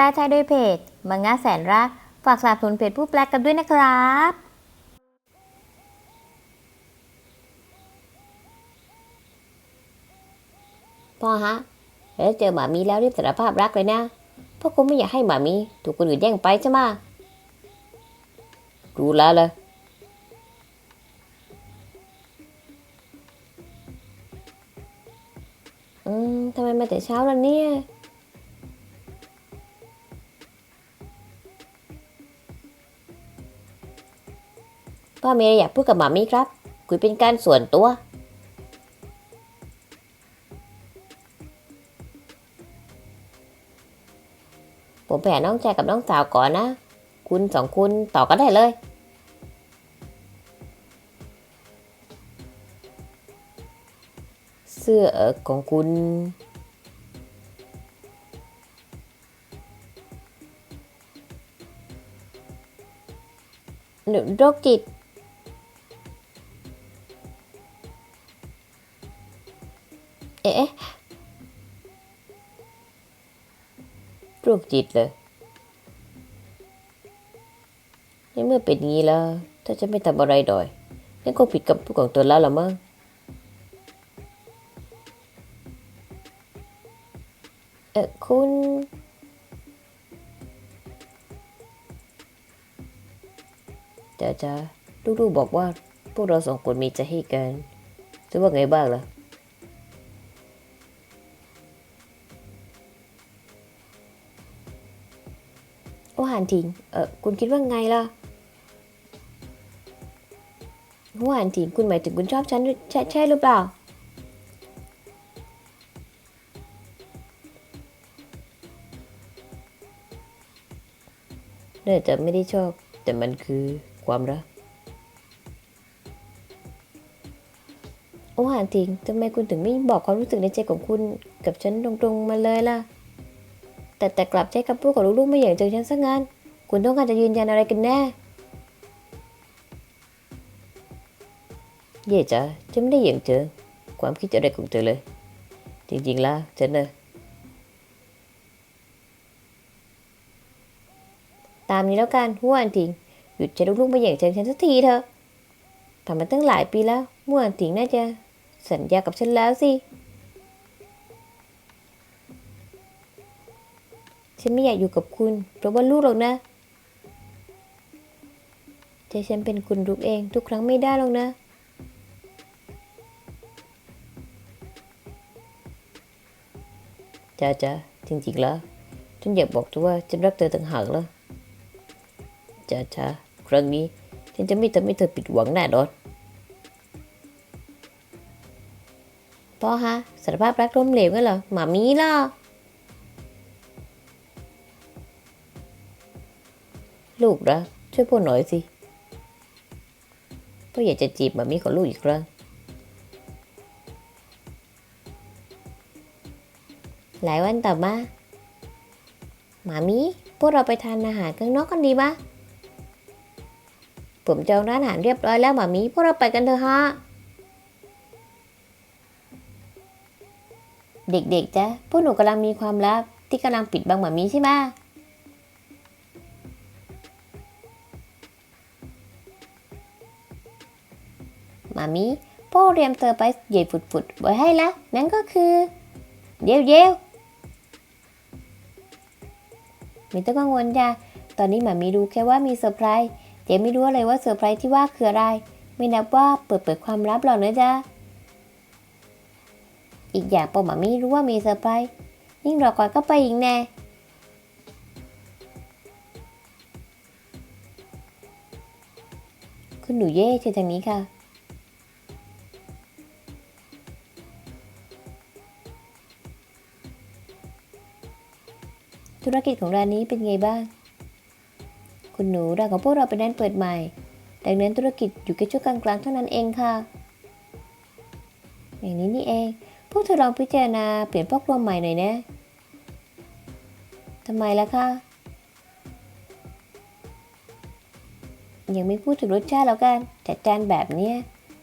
ลไทยโดยเพจมังงะแสนรัก ฝากสนับสนุนเพจผู้แปลกันด้วยนะครับพ่อฮะแล้วเจอหมามีแล้วรีบสารภาพรักเลยนะเพราะคุณไม่อยากให้หมามีถูกคนอื่นแย่งไปใช่ไหมรู้แล้วเลยอืมทำไมมาแต่เช้าล่ะเนี่ย พ่อมีอะไรอยากพูดกับหมามีครับ คุยเป็นการส่วนตัว ผมไปหาน้องชายกับน้องสาวก่อนนะ คุณสองคุณต่อก็ได้เลย เสื้อเอ่อของคุณหนูโรคจิต โรคจิตเลยในเมื่อเป็นงี้แล้ว ถ้าจะไม่ทำอะไรดอยนั่นก็ผิดกับผู้ของตนแล้วละมั้งเออคุณจ้าจ้าลูกๆบอกว่าพวกเราสองคนมีใจให้กันจะว่าไงบ้างล่ะ ว่าหันถิง เออคุณคิดว่าไงล่ะว่าหันถิง คุณหมายถึงคุณชอบฉันใช่ใช่หรือเปล่า น่าจะไม่ได้ชอบ แต่มันคือความรักโอ้หันถิงทำไมคุณถึงไม่บอกความรู้สึกในใจของคุณกับฉันตรงๆมาเลยล่ะ แต่แต่กลับใช้คำพูดของลูกๆไม่อย่างเจอฉันซะงั้นคุณต้องการจะยืนยันอะไรกันแน่ เย่จ้ะฉันไม่ได้อย่างเจอ ความคิดอะไรของเธอเลย จริงๆ แล้วฉันนะตามนี้แล้วกันหัวอันทิง หยุดใช้ลูกๆไม่อย่างเจอฉันสักทีเถอะผ่านมาตั้งหลายปีแล้วมั่วอันทิงน่าจะ สัญญากับฉันแล้วสิ ฉันไม่อยากอยู่กับคุณเพราะว่าลูกหรอกนะใจฉันเป็นคุณลูกเอง ทุกครั้งไม่ได้หรอกนะ จ้าจ้าจริงๆแล้ว ฉันอยากบอกเธอว่าฉันรักเธอต่างหากแล้วจ้าจ้าครั้งนี้ฉันจะไม่ทำให้เธอผิดหวังแน่นอนพ่อฮะสารภาพรักล้มเหลวกันเหรอหมามีล่ะ ลูกรักช่วยพ่อหน่อยสิพ่ออยากจะจีบหมามีของลูกอีกครั้งหลายวันต่อมาหมามีพวกเราไปทานอาหารข้างนอกกันดีปะผมจองร้านอาหารเรียบร้อยแล้วหมามีพวกเราไปกันเถอะฮะ เด็กๆจ้ะพวกหนูกำลังมีความลับที่กำลังปิดบังหมามีใช่ไหม มามีพ่อเตรียมเธอไปใหญ่ฝุดๆไว้ให้ละ นั่นก็คือเดียวเดียวไม่ต้องกังวลจ้ะตอนนี้หมามีรู้แค่ว่ามีเซอร์ไพรส์เจ๊ไม่รู้อะไรว่าเซอร์ไพรส์ที่ว่าคืออะไร ไม่นับว่าเปิดเผยความลับหรอกนะจ๊ะ อีกอย่างพอหมามีรู้ว่ามีเซอร์ไพรส์ยิ่งรอก่อนก็ไปอีกแน่คุณหนูเย่เชิญทางนี้ค่ะ ธุรกิจของร้านนี้เป็นไงบ้าง คุณหนูร้านของพวกเราเป็นร้านเปิดใหม่ ดังนั้นธุรกิจอยู่แค่ช่วงกลางๆเท่านั้นเองค่ะ อย่างนี้นี่เอง พวกเธอลองพิจารณาเปลี่ยนพ่อครัวใหม่หน่อยนะทำไมล่ะคะยังไม่พูดถึงรสชาติแล้วกันจัดจานแบบเนี้ย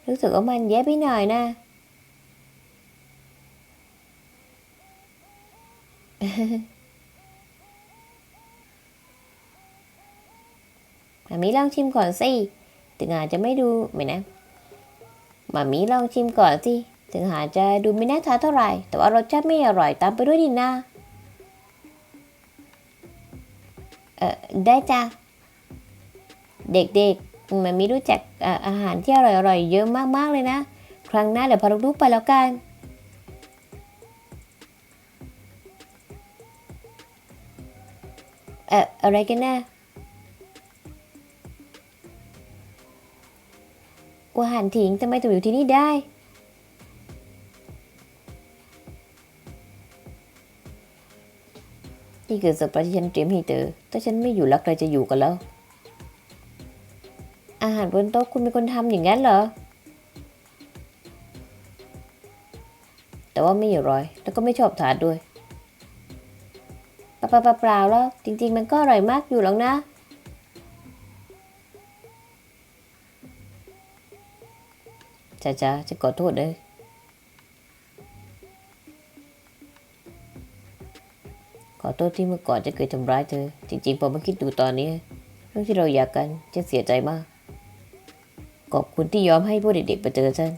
รู้สึกว่ามันแย่ไปหน่อยนะ มามีลองชิมก่อนสิถึงอาจจะไม่ดูไม่นะมามีลองชิมก่อนสิถึงอาจจะดูไม่น่าทานเท่าไหร่ แต่ว่ารสชาติไม่อร่อยตามไปด้วยนี่นะเออได้จ้ะเด็กๆมามีรู้จักอออาหารที่อร่อยๆเยอะมากๆเลยนะ ครั้งหน้าเดี๋ยวพาลูกๆไปแล้วกันเอ่ออะไรกันนะ ว่าหันถิงทำไมถึงอยู่ที่นี่ได้ นี่คือเซอร์ไพรส์ที่ฉันเตรียมให้เธอ ถ้าฉันไม่อยู่แล้วใครจะอยู่กันแล้ว อาหารบนโต๊ะคุณเป็นคนทำอย่างนั้นเหรอ แต่ว่าไม่อร่อย แล้วก็ไม่ชอบทานด้วยเปล่าเปล่าแล้ว จริง ๆ มันก็อร่อยมากอยู่หรอกนะ จ้าจ้าฉันขอโทษเลยขอโทษที่เมื่อก่อนจะเคยทำร้ายเธอ จริงๆพอมาคิดดูตอนนี้เรื่องที่เราอยากกันฉันเสียใจมาก ขอบคุณที่ยอมให้พวกเด็กๆไปเจอฉัน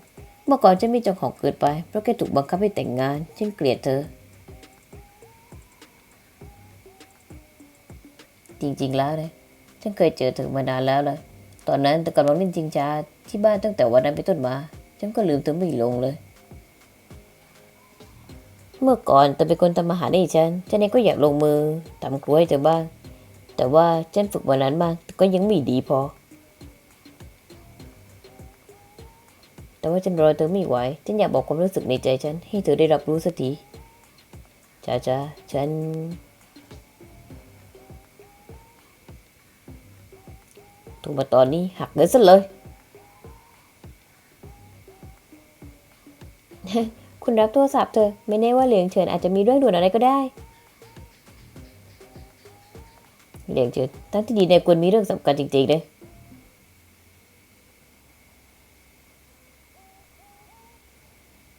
เมื่อก่อนฉันไม่เจ้าของเกิดไป เพราะแค่ถูกบังคับให้แต่งงานฉันเกลียดเธอ จริงๆแล้วนะฉันเคยเจอเธอมานานแล้วเลยตอนนั้นเธอกำลังเล่นจริงจาที่บ้านตั้งแต่วันนั้นเป็นต้นมา ฉันก็ลืมเธอไม่ลงเลย เมื่อก่อนเธอเป็นคนทำอาหารให้ฉัน ฉันเองก็อยากลงมือทำครัวให้เธอบ้าง แต่ว่าฉันฝึกมานานมากก็ยังไม่ดีพอ แต่ว่าฉันรอเธอไม่ไหว ฉันอยากบอกความรู้สึกในใจฉันให้เธอได้รับรู้สักทีจ้าจ้าฉันโทรมาตอนนี้หักเงินซะเลย คุณรับโทรศัพท์เธอ ไม่แน่ว่าเหลียงเฉินอาจจะมีเรื่องด่วนอะไรก็ได้ เหลียงเฉินตั้งที่ดีในควรมีเรื่องสำคัญจริงๆเลย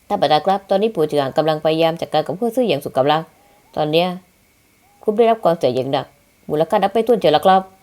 ท่านประธานครับตอนนี้ผู้จัดการกำลังพยายามจัดการกับผู้ซื้ออย่างสุดกำลัง ตอนนี้คุณได้รับความเสียอย่างหนักมูลค่านับไปต้วนเจอแล้วครับ